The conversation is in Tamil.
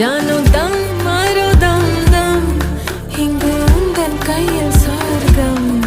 જાનો દમ મારો દમ દમ હિંગુ ઉંદન કૈયલ સ્વર્ગમ